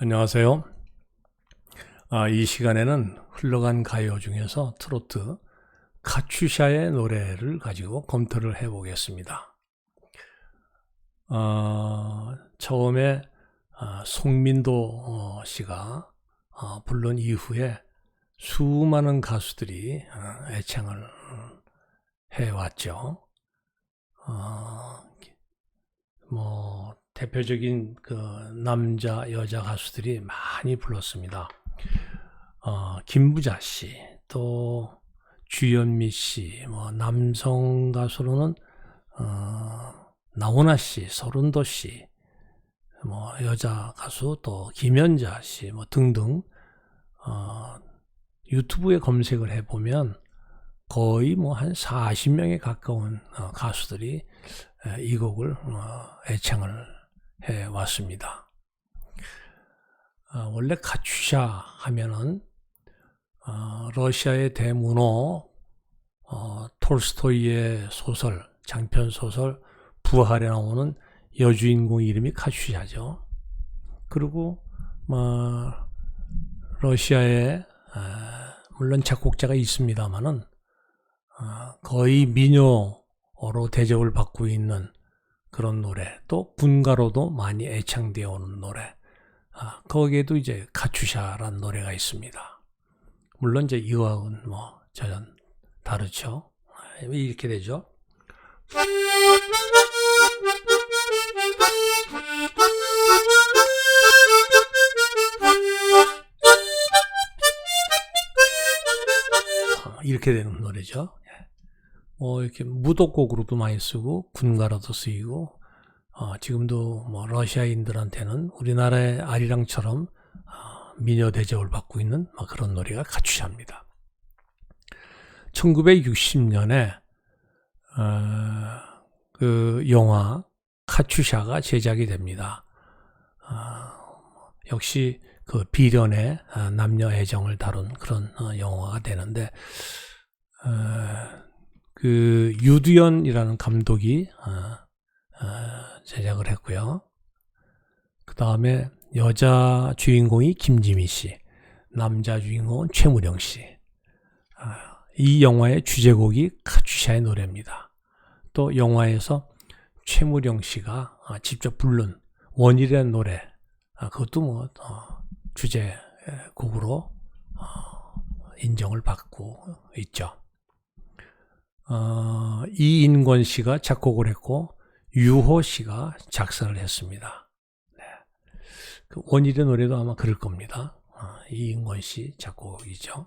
안녕하세요. 아, 이 시간에는 흘러간 가요 중에서 트로트 카츄샤의 노래를 가지고 검토를 해보겠습니다. 아, 처음에 아, 송민도 어, 씨가 아, 부른 이후에 수많은 가수들이 아, 애창을 해왔죠. 아, 뭐 대표적인 그 남자 여자 가수들이 많이 불렀습니다. 어, 김부자 씨, 또 주현미 씨, 뭐 남성 가수로는 어, 나훈아 씨, 서른도 씨, 뭐 여자 가수 또 김연자 씨, 뭐 등등 어, 유튜브에 검색을 해 보면 거의 뭐 한 40명에 가까운 어, 가수들이 에, 이 곡을 어, 애창을 해 왔습니다. 어, 원래 카츄샤 하면은 어, 러시아의 대문호 어, 톨스토이의 소설 장편 소설 부활에 나오는 여주인공 이름이 카츄샤죠. 그리고 뭐 러시아에 물론 작곡자가 있습니다만은 거의 민요로 대접을 받고 있는 그런 노래, 또 군가로도 많이 애창되어 오는 노래, 아, 거기에도 이제 카츄샤란 노래가 있습니다. 물론 이제 이와는 뭐 전혀 다르죠. 왜 이렇게 되죠? 아, 이렇게 되는 노래죠. 뭐 이렇게 무도곡으로도 많이 쓰고 군가로도 쓰이고 어, 지금도 뭐 러시아인들한테는 우리나라의 아리랑처럼 어, 미녀 대접을 받고 있는 뭐 그런 노래가 카츄샤입니다. 1960년에 어, 그 영화 카츄샤가 제작이 됩니다. 어, 역시 그 비련의 어, 남녀 애정을 다룬 그런 어, 영화가 되는데 어, 그 유두연이라는 감독이 어, 어, 제작을 했고요. 그 다음에 여자 주인공이 김지미 씨, 남자 주인공은 최무령 씨. 아, 이 영화의 주제곡이 카츄샤의 노래입니다. 또 영화에서 최무령 씨가 아, 직접 부른 원일의 노래, 아, 그것도 뭐 주제곡으로 인정을 받고 있죠. 어, 이인권 씨가 작곡을 했고 유호 씨가 작사를 했습니다. 네. 그 원일의 노래도 아마 그럴 겁니다. 어, 이인권 씨 작곡이죠.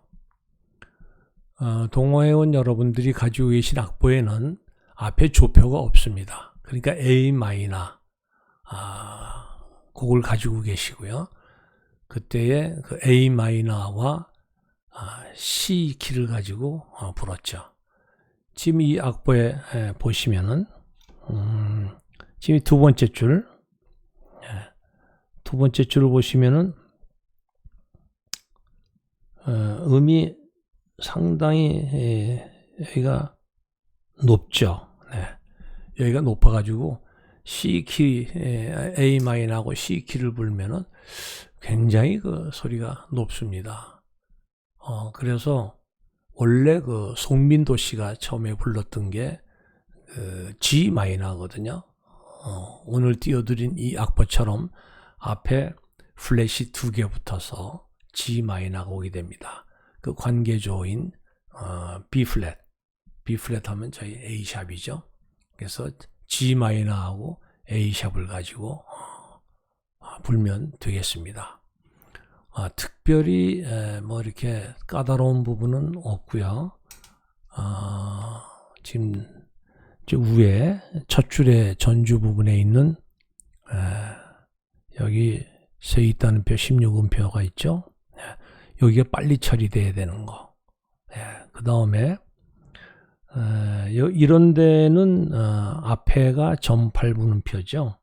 어, 동호회원 여러분들이 가지고 계신 악보에는 앞에 조표가 없습니다. 그러니까 A 마이너 아, 곡을 가지고 계시고요. 그때의 그 A 마이너와 아, C 키를 가지고 어, 불었죠. 지금 이 악보에 보시면은 음, 지금 두 번째 줄, 두 번째 줄을 보시면은 어, 음이 상당히 여기가 높죠. 네. 여기가 높아가지고 C 키 A 마이너하고 C 키를 불면은 굉장히 그 소리가 높습니다. 어, 그래서 원래 그 송민도 씨가 처음에 불렀던 게 그 G 마이너거든요. 어, 오늘 띄워드린 이 악보처럼 앞에 플랫이 두 개 붙어서 G 마이너가 오게 됩니다. 그 관계조인 어, B 플랫, B 플랫 하면 저희 A 샵이죠. 그래서 G 마이너하고 A 샵을 가지고 어, 불면 되겠습니다. 아, 특별히 에, 뭐 이렇게 까다로운 부분은 없고요. 아, 지금 저 위에 첫 줄의 전주 부분에 있는 에, 여기 세 있다는 표 16음표가 있죠. 예, 여기가 빨리 처리돼야 되는 거. 예, 그 다음에 이런 데는 어, 앞에가 점 8분음표죠.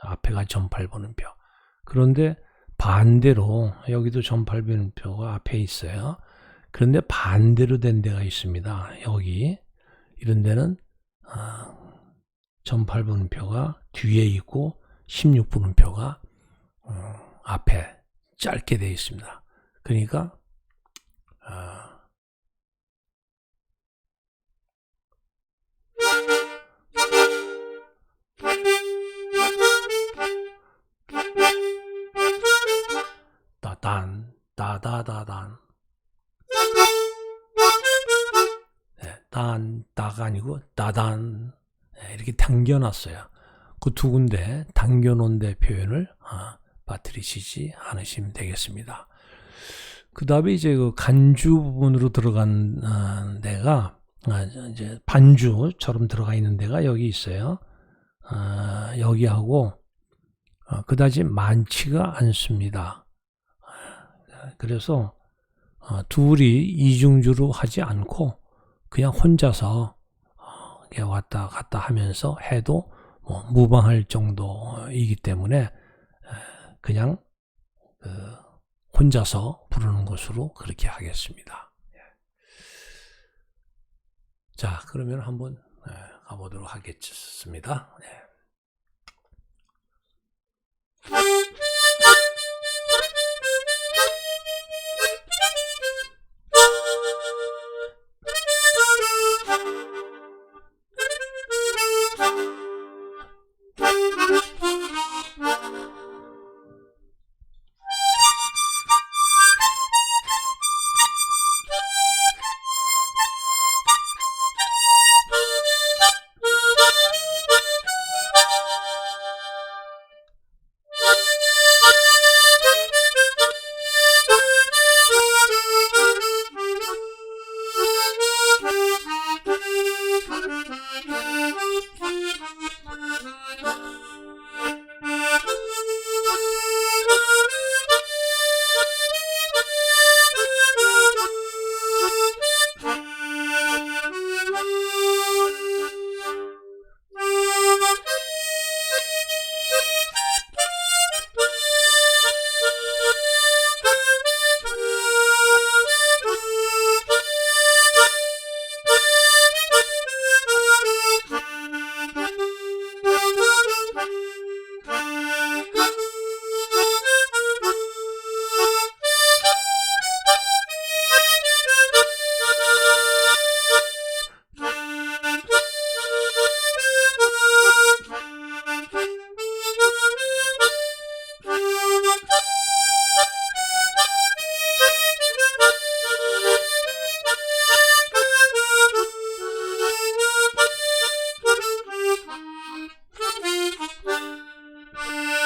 앞에가 점 8분음표. 그런데 반대로 여기도 전팔변표가 앞에 있어요. 그런데 반대로 된 데가 있습니다. 여기 이런 데는 아, 전팔분표가 뒤에 있고 16분음표가 어, 앞에 짧게 되어 있습니다. 그러니까 아, 다다단 네, 단 따가 아니고 따단 네, 이렇게 당겨놨어요. 그 두 군데 당겨놓은 데 표현을 아, 빠뜨리시지 않으시면 되겠습니다. 그 다음에 이제 그 간주 부분으로 들어간 아, 데가 아, 이제 반주처럼 들어가 있는 데가 여기 있어요. 아, 여기하고 아, 그다지 많지가 않습니다. 아, 그래서 어, 둘이 이중주로 하지 않고 그냥 혼자서 어, 왔다 갔다 하면서 해도 뭐 무방할 정도이기 때문에 에, 그냥 그 혼자서 부르는 것으로 그렇게 하겠습니다. 예. 자, 그러면 한번 에, 가보도록 하겠습니다. 네.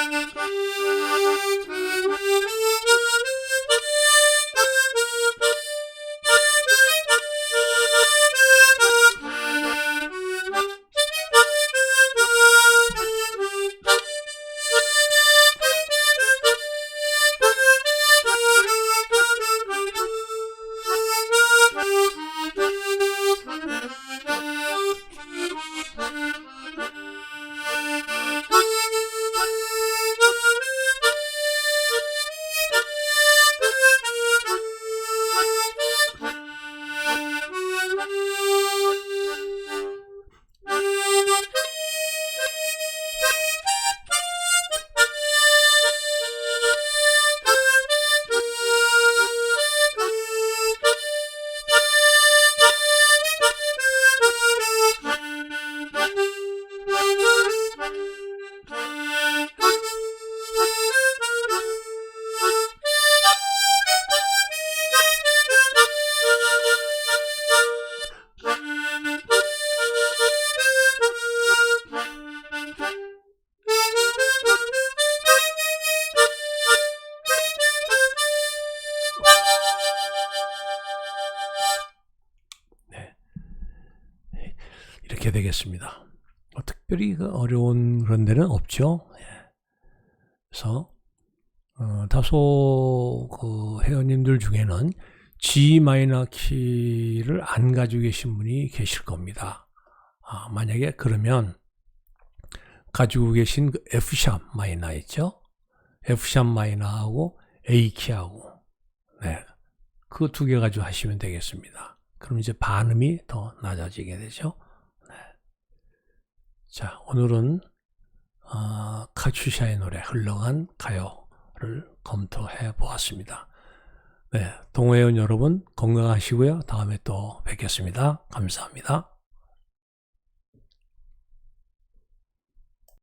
Musik 이렇게 되겠습니다. 뭐 특별히 그 어려운 그런 데는 없죠. 예. 그래서 어, 다소 그 회원님들 중에는 G 마이너 키를 안 가지고 계신 분이 계실 겁니다. 아, 만약에 그러면 가지고 계신 그 F 샵 마이너 있죠? F 샵 마이너하고 A 키하고 네. 그 두 개 가지고 하시면 되겠습니다. 그럼 이제 반음이 더 낮아지게 되죠. 네. 자, 오늘은 어, 카츄샤의 노래 흘러간 가요 있을까를 검토해 보았습니다. 네, 동호회원 여러분 건강하시고요. 다음에 또 뵙겠습니다. 감사합니다.